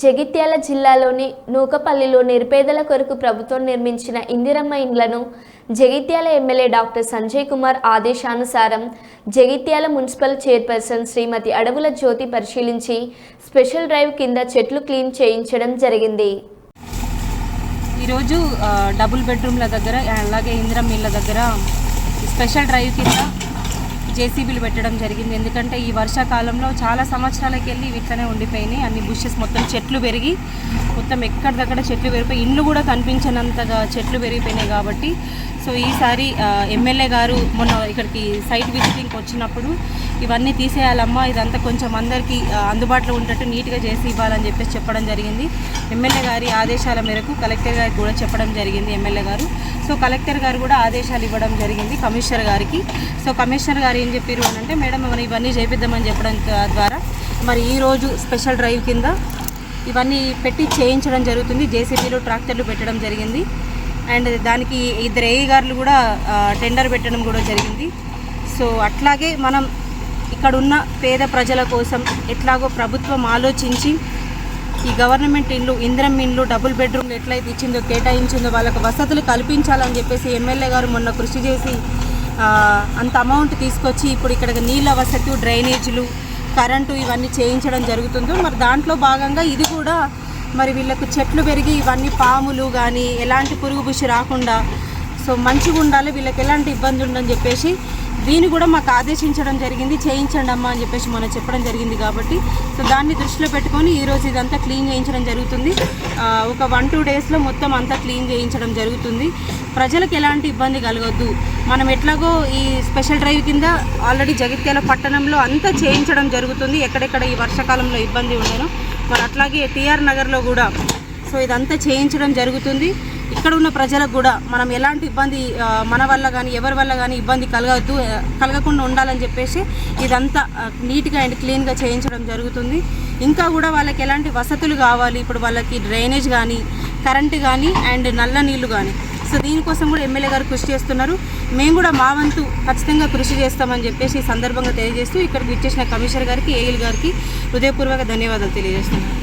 జగిత్యాల జిల్లాలోని నూకపల్లిలో నిరుపేదల కొరకు ప్రభుత్వం నిర్మించిన ఇందిరమ్మ ఇండ్లను జగిత్యాల ఎమ్మెల్యే డాక్టర్ సంజయ్ కుమార్ ఆదేశానుసారం జగిత్యాల మున్సిపల్ చైర్పర్సన్ శ్రీమతి అడవుల జ్యోతి పరిశీలించి స్పెషల్ డ్రైవ్ కింద చెట్లు క్లీన్ చేయించడం జరిగింది. ఈరోజు డబుల్ బెడ్రూమ్ల దగ్గర అలాగే ఇందిరమ్మ ఇళ్ళ దగ్గర స్పెషల్ డ్రైవ్ కింద జేసీబీలు పెట్టడం జరిగింది. ఎందుకంటే ఈ వర్షాకాలంలో చాలా సంవత్సరాలకి వెళ్ళి ఇట్లనే ఉండిపోయినాయి. అన్ని బుషెస్ మొత్తం చెట్లు పెరిగి మొత్తం ఎక్కడిదక్కడ చెట్లు పెరిగిపోయి ఇండ్లు కూడా కనిపించినంతగా చెట్లు పెరిగిపోయినాయి కాబట్టి సో ఈసారి ఎమ్మెల్యే గారు మొన్న ఇక్కడికి సైట్ విజిటింగ్కి వచ్చినప్పుడు ఇవన్నీ తీసేయాలమ్మా ఇదంతా కొంచెం అందరికీ అందుబాటులో ఉండేట్టు నీట్గా చేసి ఇవ్వాలని చెప్పేసి చెప్పడం జరిగింది. ఎమ్మెల్యే గారి ఆదేశాల మేరకు కలెక్టర్ గారికి కూడా చెప్పడం జరిగింది ఎమ్మెల్యే గారు. సో కలెక్టర్ గారు కూడా ఆదేశాలు ఇవ్వడం జరిగింది కమిషనర్ గారికి. సో కమిషనర్ గారు ఏం చెప్పారు అని అంటే మేడం మనం ఇవన్నీ చేపిద్దామని చెప్పడం ద్వారా మరి ఈరోజు స్పెషల్ డ్రైవ్ కింద ఇవన్నీ పెట్టి చేయించడం జరుగుతుంది. జేసీబీలు ట్రాక్టర్లు పెట్టడం జరిగింది. అండ్ దానికి ఇద్దరు ఏఈ గారులు కూడా టెండర్ పెట్టడం కూడా జరిగింది. సో అట్లాగే మనం ఇక్కడ ఉన్న పేద ప్రజల కోసం ఎట్లాగో ప్రభుత్వం ఆలోచించి ఈ గవర్నమెంట్ ఇండ్లు ఇంద్రం ఇండ్లు డబుల్ బెడ్రూమ్లు ఎట్లయితే ఇచ్చిందో కేటాయించిందో వాళ్ళకు వసతులు కల్పించాలని చెప్పేసి ఎమ్మెల్యే గారు మొన్న కృషి చేసి అంత అమౌంట్ తీసుకొచ్చి ఇప్పుడు ఇక్కడ నీళ్ళ వసతి డ్రైనేజీలు కరెంటు ఇవన్నీ చేయించడం జరుగుతుందో మరి దాంట్లో భాగంగా ఇది కూడా మరి వీళ్ళకు చెట్లు పెరిగి ఇవన్నీ పాములు కానీ ఎలాంటి పురుగు పుషి రాకుండా సో మంచిగా ఉండాలి వీళ్ళకి ఎలాంటి ఇబ్బంది ఉండని చెప్పేసి దీన్ని కూడా మాకు ఆదేశించడం జరిగింది చేయించండి అమ్మా అని చెప్పేసి మనం చెప్పడం జరిగింది కాబట్టి. సో దాన్ని దృష్టిలో పెట్టుకొని ఈరోజు ఇదంతా క్లీన్ చేయించడం జరుగుతుంది. ఒక వన్ టూ డేస్లో మొత్తం అంతా క్లీన్ చేయించడం జరుగుతుంది. ప్రజలకు ఎలాంటి ఇబ్బంది కలగొద్దు. మనం ఎట్లాగో ఈ స్పెషల్ డ్రైవ్ కింద ఆల్రెడీ జగిత్యాల పట్టణంలో అంతా చేయించడం జరుగుతుంది. ఎక్కడెక్కడ ఈ వర్షాకాలంలో ఇబ్బంది ఉండేనో. మరి అట్లాగే టీఆర్ నగర్లో కూడా. సో ఇదంతా చేయించడం జరుగుతుంది. ఇక్కడ ఉన్న ప్రజలకు కూడా మనం ఎలాంటి ఇబ్బంది మన వల్ల కానీ ఎవరి వల్ల కానీ ఇబ్బంది కలగద్దు కలగకుండా ఉండాలని చెప్పేసి ఇదంతా నీట్గా అండ్ క్లీన్గా చేయించడం జరుగుతుంది. ఇంకా కూడా వాళ్ళకి ఎలాంటి వసతులు కావాలి? ఇప్పుడు వాళ్ళకి డ్రైనేజ్ కానీ కరెంటు కానీ అండ్ నల్ల నీళ్ళు కానీ సో దీనికోసం కూడా ఎమ్మెల్యే గారు కృషి చేస్తున్నారు. మేము కూడా మా వంతు ఖచ్చితంగా కృషి చేస్తామని చెప్పేసి ఈ సందర్భంగా తెలియజేస్తూ ఇక్కడికి ఇచ్చేసిన కమిషనర్ గారికి ఏఎల్ గారికి హృదయపూర్వక ధన్యవాదాలు తెలియజేస్తున్నాను.